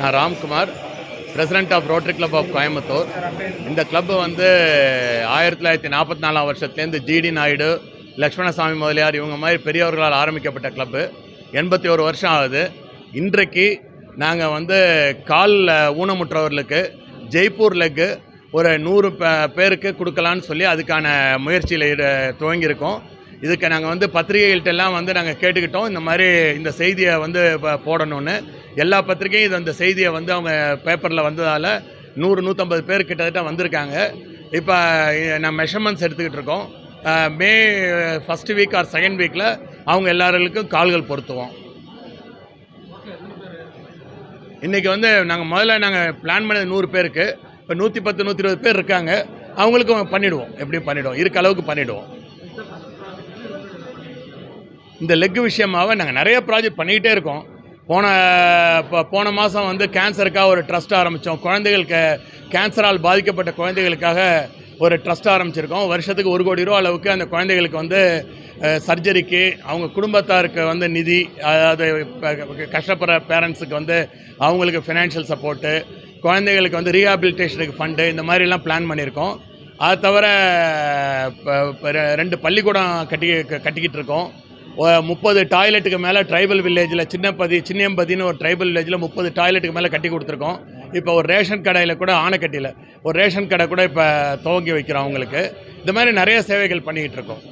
நான் Ramkumar president of rotary club of Coimbatore இந்த club வந்து ஆயிரத்தி தொள்ளாயிரத்தி நாற்பத்தி நாலாம் வருஷத்துலேருந்து ஜிடி நாயுடு லக்ஷ்மணசாமி முதலியார் இவங்க மாதிரி பெரியவர்களால் ஆரம்பிக்கப்பட்ட கிளப்பு எண்பத்தி ஒரு வருஷம் ஆகுது. இன்றைக்கு நாங்கள் வந்து காலில் ஊனமுற்றவர்களுக்கு ஜெய்ப்பூர் லெக்கு ஒரு நூறு பேருக்கு கொடுக்கலான்னு சொல்லி அதுக்கான முயற்சியில் துவங்கியிருக்கோம். இதுக்கு நாங்கள் வந்து பத்திரிகைகள்கிட்டலாம் எல்லாம் வந்து நாங்கள் கேட்டுக்கிட்டோம். இந்த மாதிரி இந்த செய்தியை வந்து இப்போ போடணும்னு. எல்லா பத்திரிகையும் இது அந்த செய்தியை வந்து அவங்க பேப்பரில் வந்ததால் நூறு நூற்றம்பது பேர் கிட்டத்தட்ட வந்திருக்காங்க. இப்போ நான் மெஷர்மெண்ட்ஸ் எடுத்துக்கிட்டு இருக்கோம். May first week or second வீக்கில் அவங்க எல்லாருக்கும் கால்கள் பொருத்துவோம். இன்றைக்கி வந்து நாங்கள் முதல்ல நாங்கள் பிளான் பண்ணது நூறு பேருக்கு. இப்போ நூற்றி பத்து நூற்றி இருபது பேர் இருக்காங்க. அவங்களுக்கும் பண்ணிவிடுவோம் எப்படியும் பண்ணிவிடுவோம் இருக்க அளவுக்கு பண்ணிவிடுவோம் இந்த லெக் விஷயமாவே நாங்கள் நிறைய ப்ராஜெக்ட் பண்ணிக்கிட்டே இருக்கோம். போன இப்போ போன மாதம் வந்து கேன்சருக்காக ஒரு ட்ரஸ்ட் ஆரம்பித்தோம் குழந்தைகளுக்கு கேன்சரால் பாதிக்கப்பட்ட குழந்தைகளுக்காக ஒரு ட்ரஸ்ட் ஆரம்பிச்சிருக்கோம். வருஷத்துக்கு ஒரு கோடி ரூபா அளவுக்கு அந்த குழந்தைகளுக்கு வந்து சர்ஜரிக்கு அவங்க குடும்பத்தாருக்கு வந்து நிதி அதாவது கஷ்டப்படுற பேரண்ட்ஸுக்கு வந்து அவங்களுக்கு ஃபினான்ஷியல் சப்போர்ட்டு குழந்தைகளுக்கு வந்து ரீஹாபிலிட்டேஷனுக்கு ஃபண்டு இந்த மாதிரிலாம் பிளான் பண்ணியிருக்கோம். அது தவிர இப்போ ரெண்டு பள்ளிக்கூடம் கட்டி க- கட்டிக்கிட்டு இருக்கோம். முப்பது டாய்லெட்டுக்கு மேலே ட்ரைபல் வில்லேஜில் சின்னப்பதி சின்னம்பதின்னு ஒரு ட்ரைபல் வில்லேஜில் முப்பது டாய்லெட்டுக்கு மேலே கட்டி கொடுத்துருக்கோம். இப்போ ஒரு ரேஷன் கடையில் கூட ஆணைக்கட்டியில் ஒரு ரேஷன் கடை கூட இப்போ துவங்கி வைக்கிறோம் அவங்களுக்கு. இந்த மாதிரி நிறைய சேவைகள் பண்ணிக்கிட்டு இருக்கோம்.